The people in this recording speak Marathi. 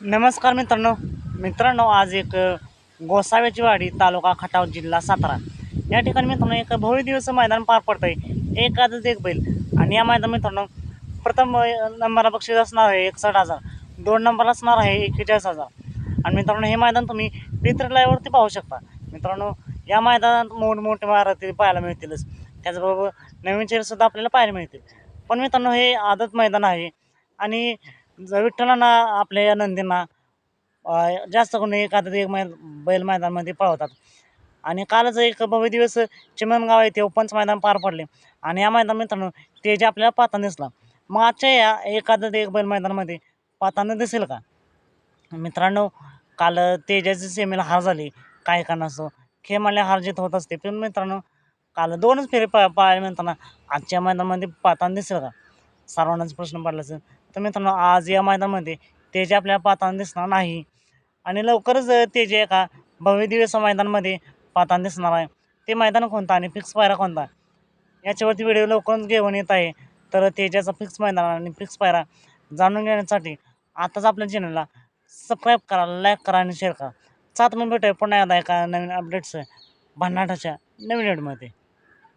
नमस्कार मित्रांनो. मित्रांनो आज एक गोसाव्याची वाडी तालुका खटाव जिल्हा सातारा. या ठिकाणी मित्रांनो एक भव्य दिवस मैदान पार पडतं आहे एक एक बैल. आणि या मैदान मित्रांनो प्रथम नंबरला बक्षीस असणार आहे एकसष्ट हजार. दोन नंबरला असणार आहे एक्केचाळीस हजार. आणि मित्रांनो हे मैदान तुम्ही पित्र पाहू शकता. मित्रांनो या मैदानात मोठमोठे महारात्री पाहायला मिळतीलच. त्याचबरोबर नवीन चेहरेसुद्धा आपल्याला पाहायला मिळतील. पण मित्रांनो हे आदत मैदान आहे. आणि ज- विठ्ठलांना आपल्या या नंदींना जास्त करून एखादं एक मै बैल मैदानामध्ये पळवतात. आणि कालच एक भव्य दिवस चिमनगाव येथे पंच मैदान पार पडले. आणि या मैदान मित्रांनो ते जे आपल्याला पाहताना दिसला. मग आजच्या या एखादं एक बैल मैदानामध्ये पाहताना दिसेल का? मित्रांनो काल तेजाची सेमीला हार झाली. काही कारणास्तव खेळमाल्या हार जीत होत असते. पण मित्रांनो काल दोनच फेरे पा पाहायला मिळताना आजच्या मैदानामध्ये पाहताना दिसेल का? सर्वांनाच प्रश्न पडला तर मित्रांनो आज या मैदानामध्ये तेजे आपल्याला पाताना दिसणार नाही. आणि लवकरच तेजे एका भव्य दिवस मैदानामध्ये पाताना दिसणार आहे. ते मैदान कोणतं आणि फिक्स पायरा कोणता? याच्यावरती व्हिडिओ लवकरच घेऊन येत आहे. तर तेजाचा फिक्स मैदान आणि फिक्स पायरा जाणून घेण्यासाठी आताच आपल्या चॅनलला सबस्क्राईब करा लाईक करा आणि शेअर करा. सात मग भेटूया पुन्हा एकदा एका नवीन अपडेट्स भन्नाटाच्या नवीन व्हिडिओमध्ये